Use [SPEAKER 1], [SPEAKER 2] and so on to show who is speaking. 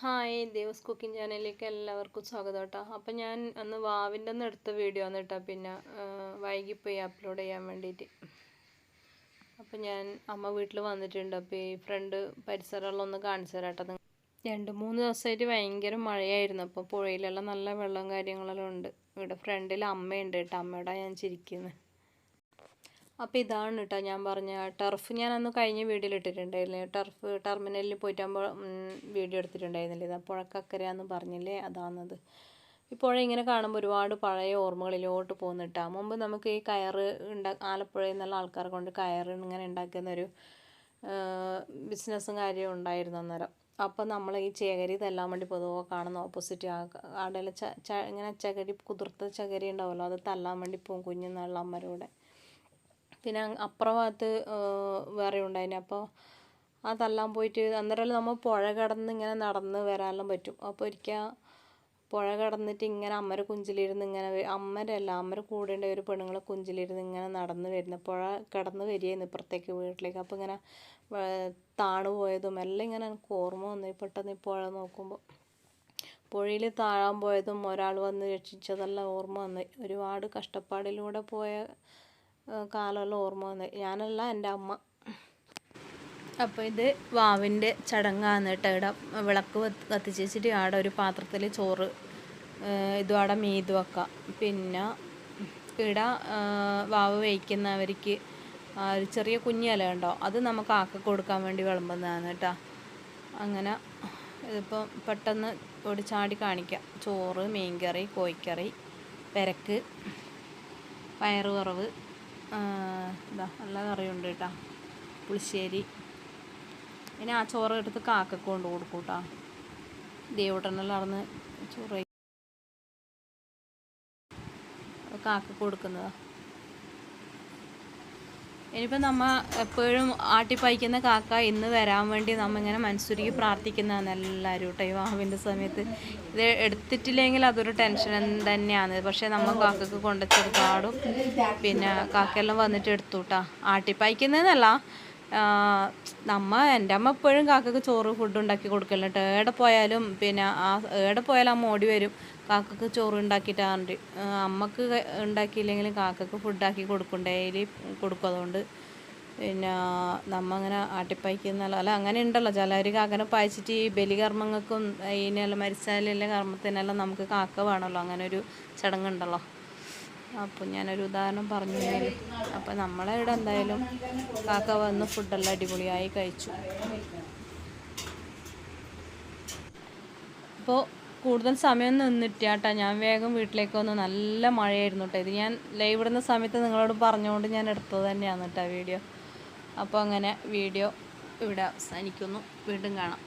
[SPEAKER 1] Hi Devas cooking ചാനലിലേക്ക് എല്ലാവർക്കും സ്വാഗതം കേട്ടോ അപ്പം ഞാൻ അന്ന് വാവിന്റെ ഒന്ന് എടുത്ത വീഡിയോ ആണ് കേട്ടോ പിന്നെ വൈകിപ്പോയി അപ്ലോഡ് ചെയ്യാൻ വേണ്ടിയിട്ട് അപ്പം ഞാൻ അമ്മ വീട്ടിൽ വന്നിട്ടുണ്ട്. അപ്പോൾ ഈ ഫ്രണ്ട് പരിസരമുള്ളൊന്ന് കാണിച്ചു തരാം കേട്ടോ രണ്ട് മൂന്ന് ദിവസമായിട്ട് ഭയങ്കര മഴയായിരുന്നു. അപ്പോൾ പുഴയിലെല്ലാം നല്ല വെള്ളവും കാര്യങ്ങളെല്ലാം ഉണ്ട്. ഇവിടെ ഫ്രണ്ടിൽ അമ്മയുണ്ട് കേട്ടോ അമ്മയോടാണ് ഞാൻ ചിരിക്കുന്നത് അപ്പോൾ ഇതാണ് കേട്ടോ ഞാൻ പറഞ്ഞ ടർഫ് ഞാൻ അന്ന് കഴിഞ്ഞ വീഡിയോയിൽ ഇട്ടിട്ടുണ്ടായിരുന്നു. ടർഫ് ടെർമിനലിൽ പോയിട്ടാകുമ്പോൾ വീഡിയോ എടുത്തിട്ടുണ്ടായിരുന്നില്ലേ? ഇത് പുഴക്കക്കരയാന്ന് പറഞ്ഞില്ലേ? അതാണത്. പുഴ ഇങ്ങനെ കാണുമ്പോൾ ഒരുപാട് പഴയ ഓർമ്മകളിലോട്ട് പോകുന്നിട്ടാണ് മുമ്പ് നമുക്ക് ഈ കയറ് ഉണ്ടാ ആലപ്പുഴയിൽ നിന്നുള്ള ആൾക്കാരെ കൊണ്ട് കയറ് ഇങ്ങനെ ഉണ്ടാക്കുന്നൊരു ബിസിനസ്സും കാര്യവും ഉണ്ടായിരുന്നു അന്നേരം. അപ്പോൾ നമ്മൾ ഈ ചേകരി തല്ലാൻ വേണ്ടി പൊതുവെ കാണുന്ന ഓപ്പോസിറ്റ് ച ഇങ്ങനെ ചകരി കുതിർത്ത ചകരി ഉണ്ടാവുമല്ലോ അത് തല്ലാൻ വേണ്ടി പോകും കുഞ്ഞുനാളിൽ അമ്മരുടെ പിന്നെ അപ്പുറം ഭാഗത്ത് വേറെ ഉണ്ടായിന്. അപ്പോൾ തല്ലാൻ പോയിട്ട് അന്നേരം നമ്മൾ പുഴ കടന്ന് ഇങ്ങനെ നടന്ന് വരാനെല്ലാം പറ്റും. അപ്പോൾ ഒരിക്കൽ പുഴ കടന്നിട്ട് ഇങ്ങനെ അമ്മര കുഞ്ചിലിരുന്ന് ഇങ്ങനെ അമ്മര അല്ല അമ്മര കൂടെ ഉണ്ട് ഒരു പെണ്ണുങ്ങൾ കുഞ്ചിലിരുന്ന് ഇങ്ങനെ നടന്ന് വരുന്ന പുഴ കടന്ന് വരികയായിരുന്നു ഇപ്പുറത്തേക്ക് വീട്ടിലേക്ക്. അപ്പോൾ ഇങ്ങനെ താണു പോയതും എല്ലാം ഇങ്ങനെ എനിക്ക് ഓർമ്മ വന്നു. പെട്ടെന്ന് ഈ പുഴ നോക്കുമ്പോൾ പുഴയിൽ താഴാൻ പോയതും ഒരാൾ വന്ന് രക്ഷിച്ചതെല്ലാം ഓർമ്മ വന്നു. ഒരുപാട് കഷ്ടപ്പാടിലൂടെ പോയ കാലമെല്ലാം ഓർമ്മ വന്നത് ഞാനല്ല എന്റെ അമ്മ. അപ്പോൾ ഇത് വാവിന്റെ ചടങ്ങാണ് കേട്ടോ. ഇവിടെ വിളക്ക് കത്തിച്ച് വെച്ചിട്ട് ആടെ ഒരു പാത്രത്തിൽ ചോറ് ഇതും ആടെ മീത് വെക്കാം. പിന്നെ ഇവിടെ വാവ് വയ്ക്കുന്നവർക്ക് ഒരു ചെറിയ കുഞ്ഞില ഉണ്ടോ അത് നമുക്ക് ആക്കി കൊടുക്കാൻ വേണ്ടി വിളമ്പുന്നതാണ് കേട്ടോ. അങ്ങനെ ഇതിപ്പോൾ പെട്ടെന്ന് ഒരു ചാടി കാണിക്കാം. ചോറ് മീൻകറി കോഴിക്കറി പെരക്ക് പയറ് കുറവ് ഇതാ നല്ല കറിയുണ്ട് കേട്ടോ. പുളിശ്ശേരി. ഇനി ആ ചോറ് എടുത്ത് കാക്കക്ക് കൊണ്ട് കൊടുക്കും കേട്ടോ. ദേവട്ടനെല്ലാം നടന്ന് ചോറ് കാക്കക്ക് കൊടുക്കുന്നതാണ് ഇനിയിപ്പോൾ നമ്മ എപ്പോഴും ആട്ടിപ്പായിക്കുന്ന കാക്ക ഇന്ന് വരാൻ വേണ്ടി നമ്മ ഇങ്ങനെ മനസ്സുരുക്കി പ്രാർത്ഥിക്കുന്നതാണ് എല്ലാവരും കേട്ടോ ഈ സമയത്ത്. ഇത് എടുത്തിട്ടില്ലെങ്കിൽ അതൊരു ടെൻഷൻ തന്നെയാണ്. പക്ഷേ നമ്മൾ കാക്കക്ക് കൊണ്ടുവച്ചെടുത്താടും പിന്നെ കാക്കയെല്ലാം വന്നിട്ട് എടുത്തു കേട്ടോ ആട്ടിപ്പായിക്കുന്നതെന്നല്ല നമ്മ എന്റെ അമ്മ എപ്പോഴും കാക്കക്ക് ചോറ് ഫുഡ് ഉണ്ടാക്കി കൊടുക്കലുണ്ട് ഏടെ പോയാലും പിന്നെ ആ ഏടെ പോയാലും അമ്മ ഓടി വരും. കാക്കക്ക് ചോറ് ഉണ്ടാക്കിയിട്ടാറുണ്ട് അമ്മയ്ക്ക് ഉണ്ടാക്കിയില്ലെങ്കിലും കാക്കക്ക് ഫുഡാക്കി കൊടുക്കും ഡെയിലി കൊടുക്കും അതുകൊണ്ട്. പിന്നെ നമ്മ അങ്ങനെ ആട്ടിപ്പായിക്കുന്നല്ല. അല്ല അങ്ങനെ ഉണ്ടല്ലോ. ചിലർ കാക്കനെ പായിച്ചിട്ട് ഈ ബലികർമ്മങ്ങൾക്കും ഇതിനെല്ലാം മരിച്ചാലെല്ലാം കർമ്മത്തിനെല്ലാം നമുക്ക് കാക്ക വേണമല്ലോ. അങ്ങനെ ഒരു ചടങ്ങുണ്ടല്ലോ അപ്പോൾ ഞാനൊരു ഉദാഹരണം പറഞ്ഞു അപ്പോൾ നമ്മളെ ഇവിടെ എന്തായാലും കാക്ക വന്ന് ഫുഡെല്ലാം അടിപൊളിയായി കഴിച്ചു. അപ്പോൾ കൂടുതൽ സമയം നിന്നിട്ടാട്ടോ ഞാൻ വേഗം വീട്ടിലേക്ക് വന്ന്. നല്ല മഴയായിരുന്നു കേട്ടോ ഇത് ഞാൻ ലൈവ് ഇടുന്ന സമയത്ത് നിങ്ങളോട് പറഞ്ഞുകൊണ്ട് ഞാൻ എടുത്തത് തന്നെയാണ് കേട്ടോ വീഡിയോ. അപ്പോൾ അങ്ങനെ വീഡിയോ ഇവിടെ അവസാനിക്കുന്നു. വീണ്ടും കാണാം.